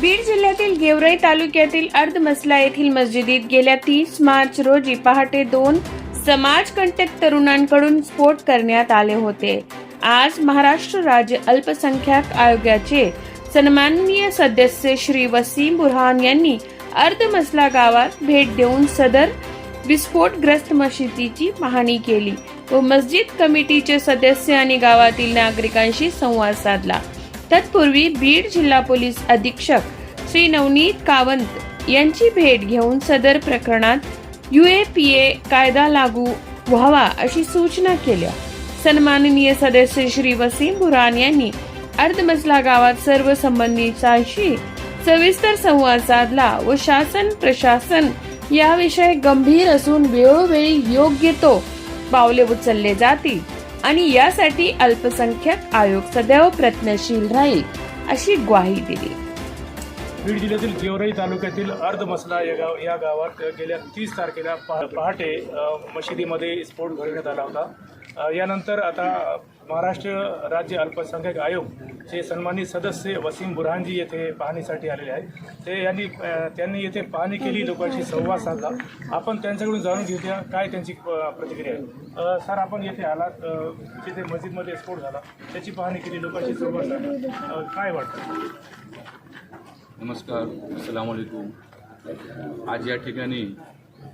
बीड जिल्ह्यातील गेवराई तालुक्यातील अर्धमसला येथील मस्जिदीत गेल्या तीस मार्च रोजी पहाटे दोन समाजकंटक तरुणांकडून स्फोट करण्यात आले होते. आज महाराष्ट्र राज्य अल्पसंख्याक आयोगाचे सन्माननीय सदस्य श्री वसीम बुरहान यांनी अर्धमसला गावात भेट देऊन सदर विस्फोटग्रस्त मशिदीची पाहणी केली व मस्जिद कमिटीचे सदस्य आणि गावातील नागरिकांशी संवाद साधला. तत्पूर्वी बीड जिल्हा पोलीस अधीक्षक श्री नवनीत कावंत यांची भेट घेऊन सदर प्रकरणात युएपीए कायदा लागू व्हावा अशी सूचना केल्या. सन्माननीय सदस्य श्री वसीम बुरान यांनी अर्धमजला गावात सर्व संबंधितांशी सविस्तर संवाद साधला व शासन प्रशासन याविषयी गंभीर असून वेळोवेळी योग्य तो पावले उचलले जातील. आणि यासाठी अल्पसंख्याक आयोग सदैव प्रयत्नशील राहील अशी ग्वाही दिली. बीड जिल्ह्यातील गेवराई तालुक्यातील अर्धमसला या गाव या गावात गेल्या तीस तारखेला पहाटे मशिदीमध्ये स्फोट घडवण्यात आला होता. यानंतर आता महाराष्ट्र राज्य अल्पसंख्याक आयोगचे सन्मानित सदस्य वसीम बुरहानजी येथे पाहणीसाठी आलेले आहेत. ते यांनी त्यांनी येथे पाहणी केली लोकांशी संवाद साधला. आपण त्यांच्याकडून जाणून घेऊया काय त्यांची प्रतिक्रिया आहे. सर आपण येथे आलात जिथे मस्जिदमध्ये स्फोट झाला त्याची पाहणी केली लोकांशी संवाद साधला. काय वाटतं? नमस्कार अस्सलाम वालेकुम आज या ठिकाणी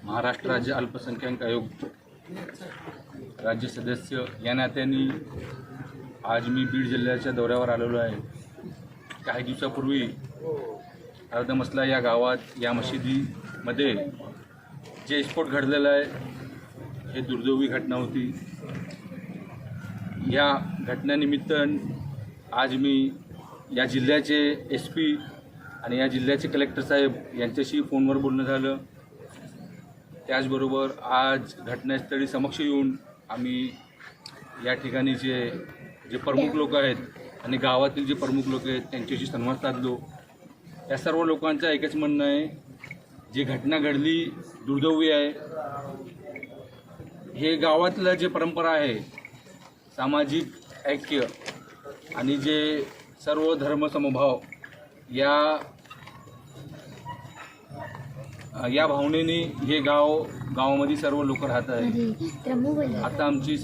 महाराष्ट्र राज्य अल्पसंख्याक आयोग राज्य सदस्य या नात्याने आज मी बीड जिल्ह्याच्या दौऱ्यावर आलेलो आहे. काही दिवसापूर्वी अर्धमसला या गावात या मशिदीमध्ये जे स्फोट घडलेला आहे हे दुर्दैवी घटना होती. या घटनेनिमित्त आज मी या जिल्ह्याचे एस पी आणि या जिल्ह्याचे कलेक्टर साहेब यांच्याशी फोनवर बोलणं झालं. त्याचबरोबर आज घटनास्थळी समक्ष येऊन आम्ही या ठिकाणी जे जे प्रमुख लोक आहेत आणि गावातील जे प्रमुख लोक आहेत त्यांच्याशी संवाद साधलो. या सर्व लोकांचं एकच म्हणणं आहे जी घटना घडली दुर्दैवी आहे. हे गावातलं जे परंपरा आहे सामाजिक ऐक्य आणि जे सर्व धर्मसमभाव या या भावनेने हे गाव गावामध्ये सर्व लोक राहत आहे आता आमची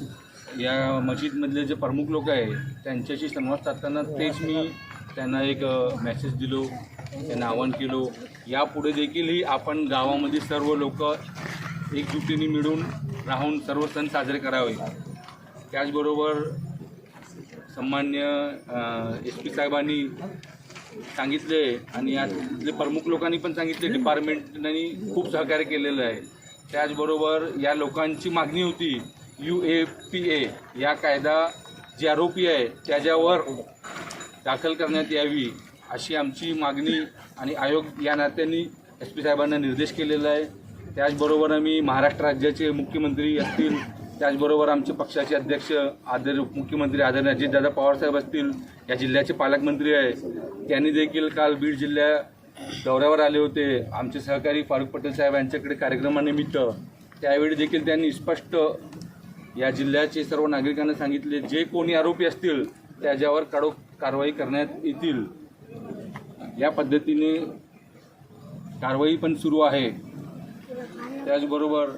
या मस्जिदमधले जे प्रमुख लोक आहे त्यांच्याशी संवाद साधताना तेच मी त्यांना एक मेसेज दिलो त्यांना आवाहन केलो. यापुढे देखीलही आपण गावामध्ये सर्व लोक एकजुटीने मिळून राहून सर्व सण साजरे करावे. त्याचबरोबर सन्मान्य एस पी साहेबांनी सांगितले आणि यातले प्रमुख लोकांनी पण सांगितले डिपार्टमेंटनी खूप सहकार्य केलेलं आहे. त्याचबरोबर या लोकांची मागणी होती यू ए पी ए या कायदा जे आरोपी आहे त्याच्यावर दाखल करण्यात यावी अशी आमची मागणी आणि आयोग या नात्याने एस पी साहेबांना निर्देश केलेला आहे. त्याचबरोबर आम्ही महाराष्ट्र राज्याचे मुख्यमंत्री असतील त्याचबरोबर आमचे पक्षाचे अध्यक्ष आदर मुख्यमंत्री आदरणीय अजितदादा पवारसाहेब असतील या जिल्ह्याचे पालकमंत्री आहे त्यांनी देखील काल बीड जिल्ह्या दौऱ्यावर आले होते. आमचे सहकारी फारुख पटेल साहेब यांच्याकडे कार्यक्रमानिमित्त. त्यावेळी देखील त्यांनी स्पष्ट या जिल्ह्याचे सर्व नागरिकांना सांगितले जे कोणी आरोपी असतील त्याच्यावर कडक कारवाई करण्यात येतील. या पद्धतीने कारवाई पण सुरू आहे. त्याचबरोबर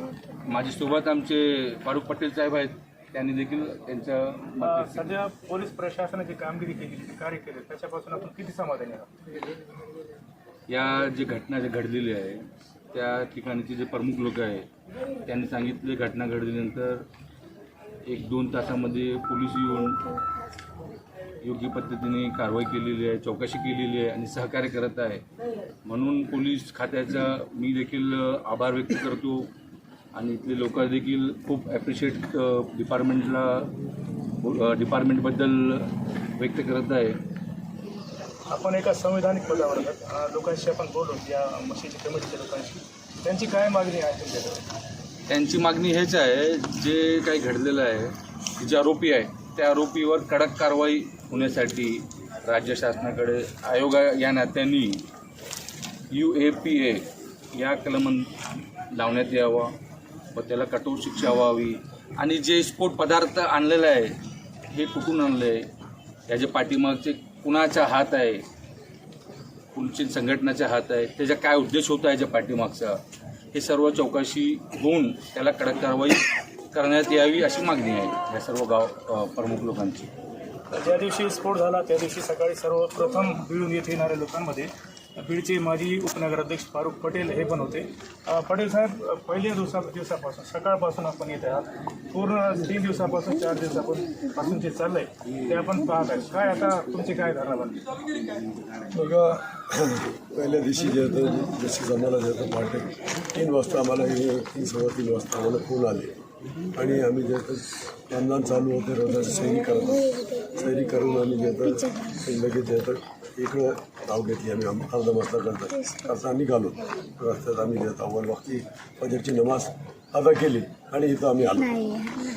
माझ्यासोबत आमचे फारुख पटेल साहेब आहेत. त्यांनी देखील त्यांचं अ, मत व्यक्त केलं. सध्या पोलीस प्रशासनाची कामगिरी केली जे कार्य केले. त्याच्यापासून आपण किती समाधानी आहात? या जी घटना जे घडलेली आहे त्या ठिकाणचे जे प्रमुख लोक आहे त्यांनी सांगितले घटना घडल्यानंतर एक दोन तासामध्ये पोलीस येऊन योग्य पद्धतीने कारवाई केलेली आहे चौकशी केलेली आहे आणि सहकार्य करत आहे. म्हणून पोलीस खात्याचा मी देखील आभार व्यक्त करतो. आणि इथले लोक देखील खूप ॲप्रिशिएट डिपार्टमेंटला डिपार्टमेंटबद्दल व्यक्त करत आहे. आपण एका संविधानिक पदावर लोकांशी आपण बोलू या मशीदी कमिटीच्या लोकांशी. त्यांची काय मागणी आहे तुमच्याकडे? त्यांची मागणी हेच आहे जे काही घडलेलं आहे जे आरोपी आहे त्या आरोपीवर कडक कारवाई होण्यासाठी राज्य शासनाकडे आयोग या नात्याने यू ए पी ए या कलम लावण्यात यावा. मग त्याला कठोर शिक्षा व्हावी. आणि जे स्फोट पदार्थ आणलेलं आहे हे कुठून आणलं? आहे याच्या पाठीमागचे कुणाचा हात आहे? कुणची संघटनाच्या हात आहे? त्याचा काय उद्देश होता याच्या पाठीमागचा? हे सर्व चौकशी होऊन त्याला कडक कारवाई करण्यात यावी अशी मागणी आहे या सर्व गाव प्रमुख लोकांची. ज्या दिवशी स्फोट झाला त्या दिवशी सकाळी सर्वप्रथम मिळून येथे येणाऱ्या लोकांमध्ये बीडचे माजी उपनगराध्यक्ष फारुख पटेल हे पण होते. पटेल साहेब पहिल्या दिवसा दिवसापासून सकाळपासून आपण येत आहात. पूर्ण तीन दिवसापासून चार दिवसापासून पासून जे चाललंय ते आपण पाहत आहे काय आता तुमचे काय धारणा बनते बघा पहिल्या दिवशी जे होतं जशी जमाला जे होतं पहाटे तीन वाजता आम्हाला हे तीन सव्वा तीन वाजता आम्हाला फोन आले. आणि आम्ही जे होतं चालू होते रोजाची सैरी करत सैरी करून आम्ही जे होतं लगेच जे होतं इकडं नाव घेतली आम्ही. आम- अर्धा करता करता निघालो. रस्त्यात आम्ही होतं अव्वल वक्ती फजरची नमाज अदा केली आणि इथं आम्ही आलो.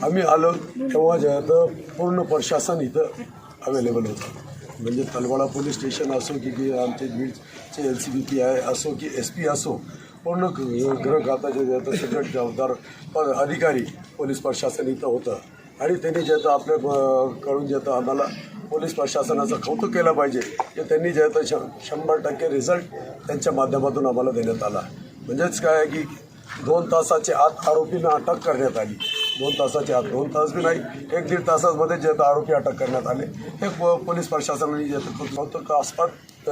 आम्ही आलो तेव्हा जे होतं पूर्ण प्रशासन इथं अवेलेबल होतं. म्हणजे तलवाडा पोलीस स्टेशन असो की की आमचे बीडचे L C B P I असो की एस पी असो पूर्ण ग- गृह खात्याचे जे होतं सगळे जबाबदार प- अधिकारी पोलीस प्रशासन इथं होतं. आणि त्यांनी जे होतं आपल्या ब- कडून जे होतं आम्हाला पोलीस प्रशासनाचं कौतुक केलं पाहिजे की त्यांनी जे तर श शंभर टक्के रिझल्ट त्यांच्या माध्यमातून आम्हाला देण्यात आला. म्हणजेच काय आहे की दोन तासाच्या आत आरोपींना अटक करण्यात आली. दोन तासाच्या आत दोन तास बी नाही एक दीड तासामध्ये जे आता आरोपी अटक करण्यात आले. हे प- पोलीस प्रशासनाने जे आता कौतुकास्पद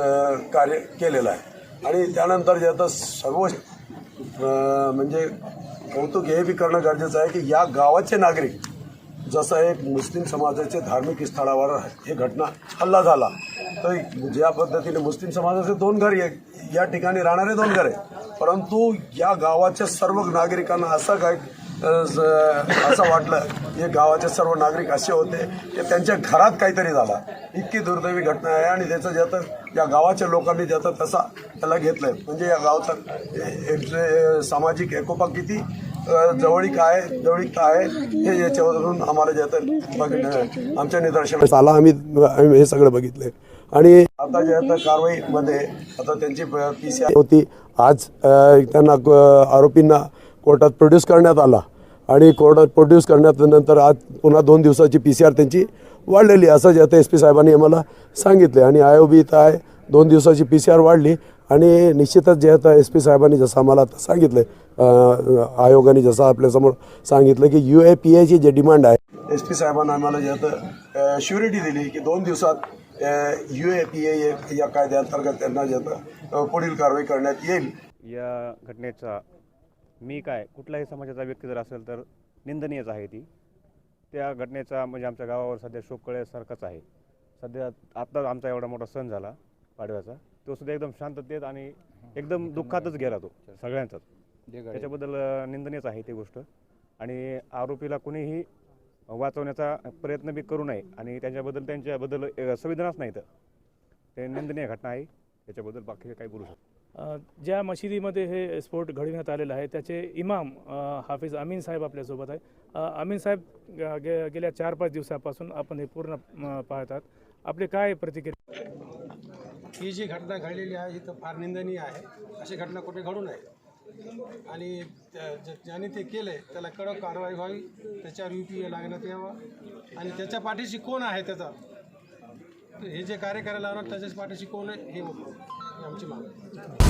कार्य केलेलं आहे. आणि त्यानंतर जे आता सर्व म्हणजे कौतुक हे बी करणं गरजेचं आहे की या गावाचे नागरिक जसं एक मुस्लिम समाजाचे धार्मिक स्थळावर हे घटना हल्ला झाला तर ज्या पद्धतीने मुस्लिम समाजाचे दोन घर या- या ठिकाणी राहणारे दोन घर आहे परंतु या गावाच्या सर्व नागरिकांना असं काय असं वाटलं हे गावाचे सर्व नागरिक असे होते की त्यांच्या घरात काहीतरी झाला. इतकी दुर्दैवी घटना आहे आणि त्याचं जे या गावाच्या लोकांनी ज्याचा तसा त्याला घेतलं म्हणजे या गावचा एक- सामाजिक एकोपा किती जवळीक आहे जवळीकता आहे हे याच्यावरून आम्हाला जे आमच्या निदर्शनास आला आम्ही आम्ही हे सगळं बघितलंय आणि आता जे आता कारवाईमध्ये आता त्यांची पी सी आय होती. आज त्यांना आरोपींना कोर्टात प्रोड्यूस करण्यात आला. आणि कोर्टात प्रोड्यूस करण्यात नंतर आज पुन्हा दोन दिवसाची पी सी आर त्यांची वाढलेली असं जे आता एस पी साहेबांनी आम्हाला सांगितले आणि आय ओ बी इथं आहे दोन दिवसाची पी सी आर वाढली. आणि निश्चितच जे आता एस पी साहेबांनी जसं आम्हाला आता सांगितलं आयोगाने जसं आपल्यासमोर सांगितलं की यू ए पी आयची जे डिमांड आहे एस पी साहेबांना आम्हाला जे आता श्युरिटी दिली की दोन दिवसात यू ए पी ए या कायद्याअंतर्गत त्यांना जे आता पुढील कारवाई करण्यात येईल. या घटनेचा मी काय कुठलाही समाजाचा व्यक्ती जर असेल तर निंदनीयच आहे ती. त्या घटनेचा म्हणजे आमच्या गावावर सध्या शोक कळल्यासारखाच आहे. सध्या आत्ताच आमचा एवढा मोठा सण झाला पाडव्याचा. तो सुद्धा एकदम शांततेत आणि एकदम दुःखातच गेला तो सगळ्यांचाच. त्याच्याबद्दल निंदनीयच आहे ती गोष्ट. आणि आरोपीला कुणीही वाचवण्याचा प्रयत्न बी करू नये आणि त्यांच्याबद्दल त्यांच्याबद्दल अ, संवेदनाच नाहीत ते निंदनीय घटना आहे त्याच्याबद्दल बाकी काही बोलू शकतो. ज्या मशिदीमध्ये हे स्फोट घडविण्यात आलेला आहे त्याचे इमाम हाफिज अमीन साहेब आपल्यासोबत आहे. अमीन साहेब ग- गेल्या चार पाच दिवसापासून आपण हे पूर्ण पाहतात. आपले काय प्रतिक्रिया? ही जी घटना घडलेली आहे ही तर फार निंदनीय आहे. अशी घटना कुठे घडू नये. आणि त्या- ज्याने ते केलं आहे त्याला कडक कारवाई व्हावी त्याच्यावर यू पी ए लागण्यात यावा. आणि त्याच्या पाठीशी कोण आहे त्याचा? हे जे कार्य करायला लावणार त्याच्याच पाठीशी कोण आहे हे आमची मागणी.